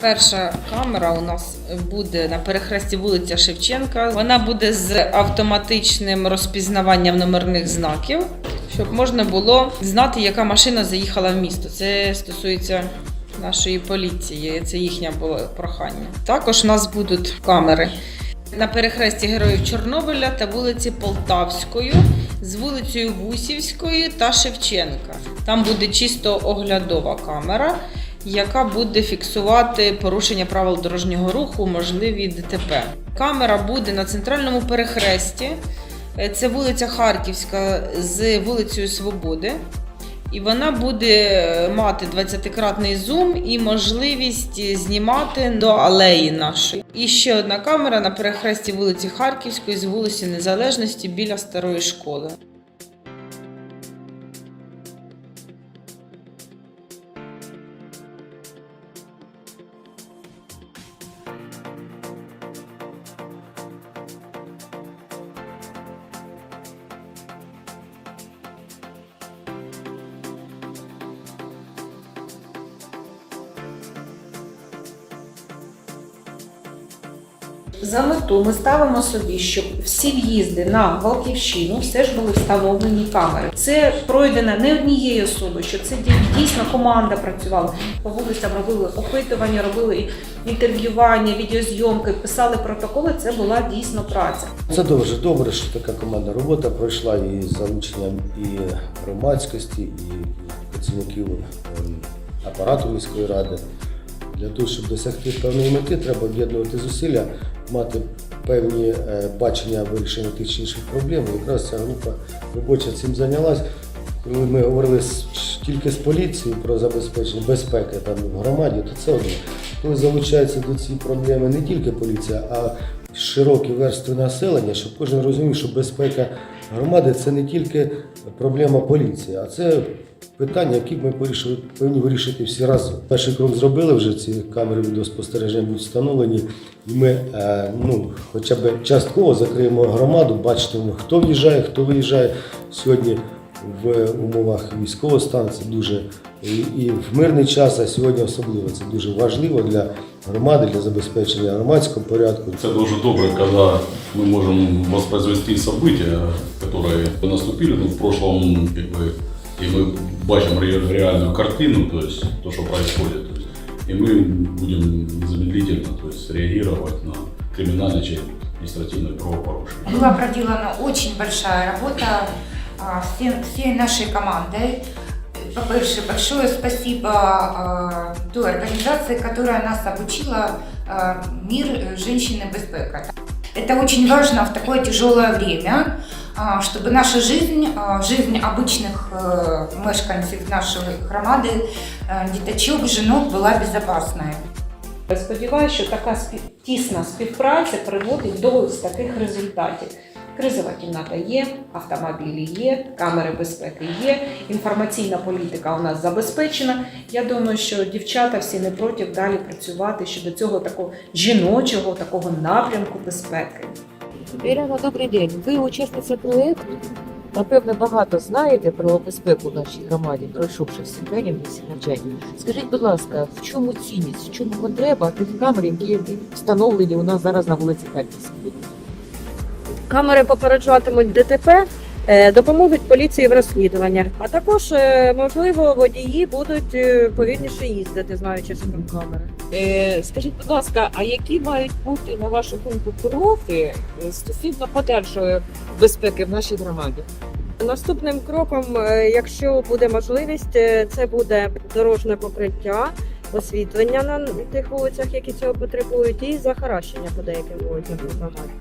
Перша камера у нас буде на перехресті вулиця Шевченка. Вона буде з автоматичним розпізнаванням номерних знаків, щоб можна було знати, яка машина заїхала в місто. Це стосується нашої поліції. Це їхнє було прохання. Також у нас будуть камери на перехресті Героїв Чорнобиля та вулиці Полтавської з вулицею Вусівською та Шевченка. Там буде чисто оглядова камера, яка буде фіксувати порушення правил дорожнього руху, можливі ДТП. Камера буде на центральному перехресті. Е, Це вулиця Харківська з вулицею Свободи. І вона буде е, мати 20-кратний зум і можливість знімати до алеї нашої. І ще одна камера на перехресті вулиці Харківської з вулиці Незалежності біля старої школи. За мету ми ставимо собі, щоб всі в'їзди на Валківщину все ж були встановлені камери. Це пройдено не однією особою, що це дійсно команда працювала. По вулицям робили опитування, робили інтерв'ювання, відеозйомки, писали протоколи. Це була дійсно праця. Це дуже добре, що така командна робота пройшла і з залученням і громадськості, і працівників ем, апарату міської ради. Для того, щоб досягти певної мети, треба об'єднувати зусилля, мати певні е, бачення вирішення тих чи інших проблем. Якраз ця група робоча цим зайнялась. Коли ми говорили тільки з поліцією про забезпечення безпеки там в громаді, то це одне. Коли залучається до цієї проблеми не тільки поліція, а широкі верстви населення, щоб кожен розумів, що безпека громади це не тільки проблема поліції, а це питання, які ми вирішили- повинні вирішити всі разом. Перший крок зробили вже ці камери відеоспостереження будуть встановлені, і ми е, ну, хоча б частково закриємо громаду, бачимо, хто в'їжджає, хто виїжджає сьогодні. В умовах військового стану це дуже і, і в мирний час, а сьогодні особливо це дуже важливо для громади, для забезпечення громадського порядку. Это дуже добре, когда мы можем воспроизвести события, которые наступили ну, в прошлом, как бы, и мы бачим ре- реальную картину, то есть то, что происходит. То есть, и мы будем незамедлительно то есть, реагировать на криминальное чи административное правопорушение. Была проделана очень большая работа а, всем- всей нашей командой. По-перше, большое спасибо а, той организации, которая нас обучила а, «Мир э, женщины Безпека». Это очень важно в такое тяжелое время, а, чтобы наша жизнь, а, жизнь обычных э, мешканцев нашей громады, э, діточок, жінок була безопасной. Я Сподіваюся, що така спів... тісна співпраця приводить до ось таких результатів. Кризова кімната є, автомобілі є, камери безпеки є, інформаційна політика у нас забезпечена. Я думаю, що дівчата всі не проти далі працювати щодо цього такого жіночого, такого напрямку безпеки. Ірина, добрий день. Ви учасниця проєкту. Напевно, багато знаєте про безпеку в нашій громаді, пройшовши всі тренінги, навчання. Скажіть, будь ласка, в чому цінність, в чому потреба тих камер, які встановлені у нас зараз на вулиці Харківській? Камери попереджатимуть ДТП, е, допоможуть поліції в розслідуваннях. А також, е, можливо, водії будуть е, повільніше їздити, знаючи себе камери. Е, скажіть, будь ласка, а які мають бути, на вашу думку, кроки стосовно подальшої безпеки в нашій громаді? Наступним кроком, якщо буде можливість, це буде дорожне покриття, освітлення на тих вулицях, які цього потребують, і захаращення по деяким вулицям громаді.